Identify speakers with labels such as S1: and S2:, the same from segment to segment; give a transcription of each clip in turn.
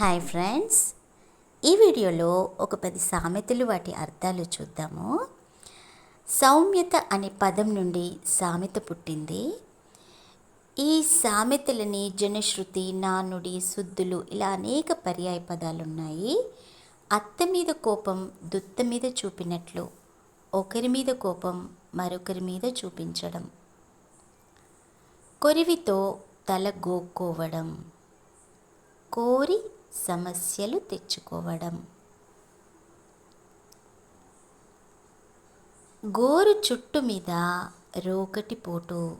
S1: Hi friends. ఈ వీడియోలో ఒక పది సామెతలు వాటి అర్థాలు చూద్దాము. సౌమ్యత అనే పదం నుండి సామెత పుట్టింది. ఈ సామెతలని జనశ్రుతి నానుడి శుద్ధులు ఇలా అనేక పర్యాయ పదాలు ఉన్నాయి అత్త మీద కోపం దుత్త మీద చూపినట్లు ఒకరి మీద కోపం మరొకరి మీద చూపించడం. కొరివితో తల గోక్కోవడం. కోరి సమస్యలు తెచ్చుకోవడం. గోరు చుట్టు మీద రోకటి పోటు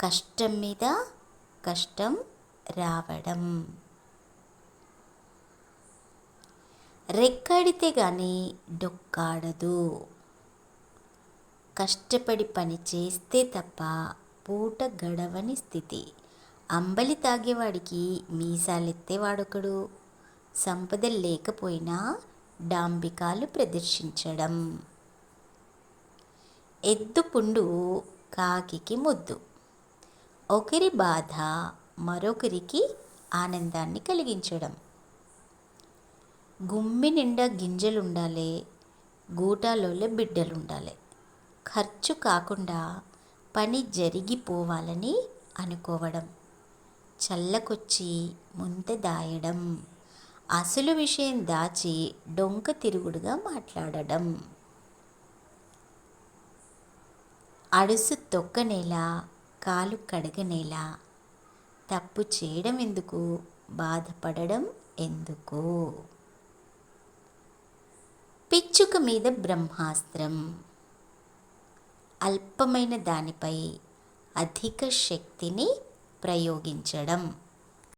S1: కష్టం మీద కష్టం రావడం. రెక్కడితే కానీ డొక్కాడదు. కష్టపడి పని చేస్తే తప్ప పూట గడవని స్థితి. అంబలి తాగేవాడికి మీసాలెత్తేవాడొకడు సంపద లేకపోయినా డాంబికాలు ప్రదర్శించడం. ఎద్దు పుండు కాకికి ముద్దు. ఒకరి బాధ మరొకరికి ఆనందాన్ని కలిగించడం. గుమ్మి నిండా గింజలుండాలి గూటాలోలే బిడ్డలుండాలి. ఖర్చు కాకుండా పని జరిగిపోవాలని అనుకోవడం. చల్లకొచ్చి ముంత దాయడం. అసలు విషయం దాచి డొంక తిరుగుడుగా మాట్లాడడం. అడుసు తొక్కనేలా కాలు కడగనేలా తప్పు చేయడం ఎందుకు? బాధపడడం ఎందుకు? పిచ్చుక మీద బ్రహ్మాస్త్రం. అల్పమైన దానిపై అధిక శక్తిని ప్రయోగించడం.